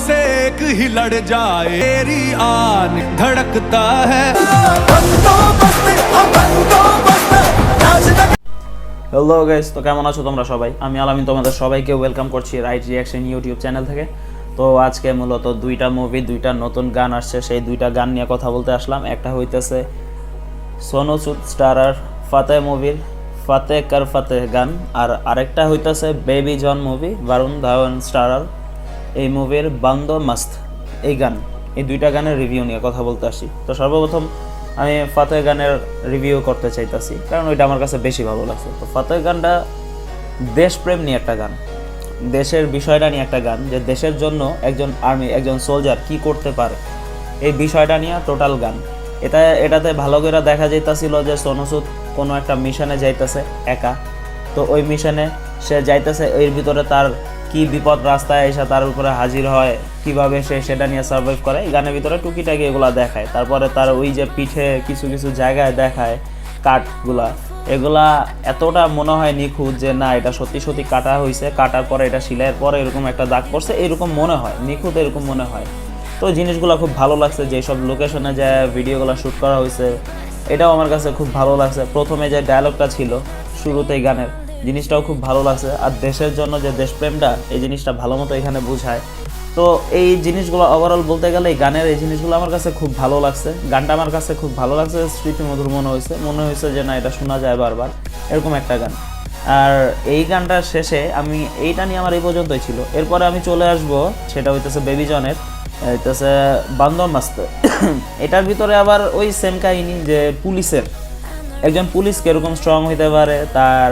से एक ही लड़ जाए तेरी आन धड़कता है হ্যালো গাইস তো কেমন আছো তোমরা সবাই আমি আলামিন তোমাদের সবাইকে ওয়েলকাম করছি রাইট রিয়াকশন ইউটিউব চ্যানেল থেকে তো আজকে মূলত দুইটা মুভি দুইটা নতুন গান আসছে সেই দুইটা গান নিয়ে কথা বলতে আসলাম একটা হইতেছে সোনু সুদ স্টারার ফাতে মুভির ফাতে কর ফাতে গান আর আরেকটা হইতেছে baby John movie Varun Dhawan starrer এই মুভির বান্দো মাস্ত। এই গান, এই দুইটা গানের রিভিউ নিয়ে কথা বলতে আসি। তো সর্বপ্রথম আমি ফাতে গানের রিভিউ করতে চাইতাছি, কারণ ওইটা আমার কাছে বেশি ভালো লাগছে। তো ফাতে গানটা দেশপ্রেম নিয়ে একটা গান, দেশের বিষয়টা নিয়ে একটা গান, যে দেশের জন্য একজন আর্মি একজন সোলজার কি করতে পারে, এই বিষয়টা নিয়ে টোটাল গান। এটা, এটাতে ভালো করে দেখা যাইতাছিল যে সোনসুদ কোনো একটা মিশনে যাইতেছে একা। তো ওই মিশনে সে যাইতেছে, এর ভিতরে তার কি বিপদ রাস্তায় এসে তার উপরে হাজির হয়, কীভাবে সে সেটা নিয়ে সার্ভাইভ করে গানের ভিতরে টুকিটাকি এগুলা দেখায়। তারপরে তার ওই যে পিঠে কিছু কিছু জায়গায় দেখায় কাঠগুলা। এগুলা এতটা মনে হয় নিখুঁত যে না, এটা সত্যি সত্যি কাটা হয়েছে কাটার পরে এটা সিলাইয়ের পরে এরকম একটা দাগ পড়ছে, এরকম মনে হয়, নিখুঁত এরকম মনে হয়। তো জিনিসগুলো খুব ভালো লাগছে, যে সব লোকেশনে যে ভিডিওগুলো শ্যুট করা হয়েছে এটাও আমার কাছে খুব ভালো লাগছে। প্রথমে যে ডায়লগটা ছিল, শুরুতেই গানের জিনিসটাও খুব ভালো লাগছে। আর দেশের জন্য যে দেশপ্রেমটা, এই জিনিসটা ভালো মতো এখানে বোঝায়। তো এই জিনিসগুলো ওভারঅল বলতে গেলে এই গানের এই জিনিসগুলো আমার কাছে খুব ভালো লাগছে। গানটা আমার কাছে খুব ভালো লাগছে স্মৃতিমধুর মনে হয়েছে। মনে হয়েছে যে না, এটা শোনা যায় বারবার, এরকম একটা গান। আর এই গানটার শেষে আমি, এইটা নিয়ে আমার এই পর্যন্তই ছিল। এরপরে আমি চলে আসব, সেটা হইতেছে বেবি জনের হইতেছে বান্দর মাস্ত এটার ভিতরে আবার ওই সেম কাহিনী যে পুলিশের। একজন পুলিশ কীরকম স্ট্রং হইতে পারে, তার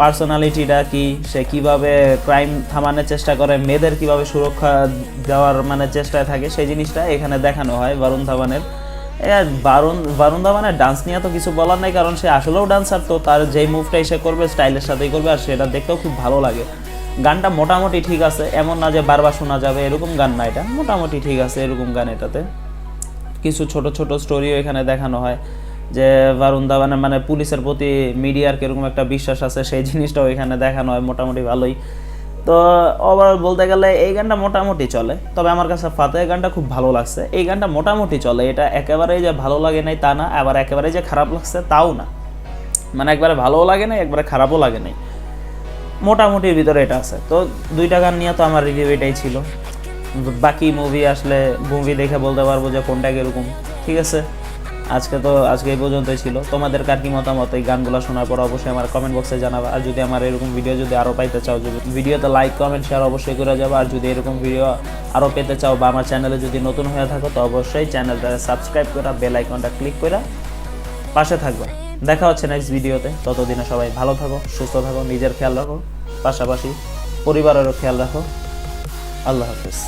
পার্সোনালিটিটা কি, সে কীভাবে ক্রাইম থামানোর চেষ্টা করে, মেয়েদের কীভাবে সুরক্ষা দেওয়ার মানে চেষ্টায় থাকে, সেই জিনিসটা এখানে দেখানো হয় বরুণ ধাওয়ানের এ বারুণ বারুণ ধাবানের ডান্স নিয়ে তো কিছু বলার নাই, কারণ সে আসলেও ডান্সার তো তার যেই মুভটাই সে করবে স্টাইলের সাথেই করবে, আর সেটা দেখতেও খুব ভালো লাগে। গানটা মোটামুটি ঠিক আছে, এমন না যে বারবার শোনা যাবে, এরকম গান না এটা। মোটামুটি ঠিক আছে এরকম গান এটাতে। কিছু ছোট ছোট স্টোরিও এখানে দেখানো হয়। যে বারুণ ধাওয়ানের মানে পুলিশের প্রতি মিডিয়ার কীরকম একটা বিশ্বাস আছে, সেই জিনিসটাও এখানে দেখানো হয়, মোটামুটি ভালোই। তো ওভারঅল বলতে গেলে এই গানটা মোটামুটি চলে, তবে আমার কাছে ফাতে গানটা খুব ভালো লাগছে। এই গানটা মোটামুটি চলে, এটা একেবারেই যে ভালো লাগে নাই তা না, আবার একেবারেই যে খারাপ লাগছে তাও না। মানে একবারে ভালোও লাগে নাই, একবারে খারাপও লাগে নাই। মোটামুটির ভিতরে এটা আছে। তো দুইটা গান নিয়ে তো আমার রিভিউ এটাই ছিল। বাকি মুভি আসলে মুভি দেখে বলতে পারব যে কোনটা কীরকম। ঠিক আছে? আজকে তো, আজকে এই পর্যন্তই ছিল। তোমাদের কার কি মতামত? এই গানগুলো শোনার পর অবশ্যই আমার কমেন্ট বক্সে জানাবে। আর যদি আমার এরকম ভিডিও যদি আরও পাইতে চাও, যদি ভিডিওতে লাইক কমেন্ট শেয়ার অবশ্যই করে যাব। আর যদি এরকম ভিডিও আরও পেতে চাও বা আমার চ্যানেলে যদি নতুন হয়ে থাকো, তো অবশ্যই চ্যানেলটা সাবস্ক্রাইব করা বেল আইকনটা ক্লিক করে পাশে থাকবে। দেখা হচ্ছে নেক্সট ভিডিওতে ততদিনে সবাই ভালো থাকো, সুস্থ থাকো, নিজের খেয়াল রাখো। পাশাপাশি পরিবারেরও খেয়াল রাখো। আল্লাহ হাফিজ।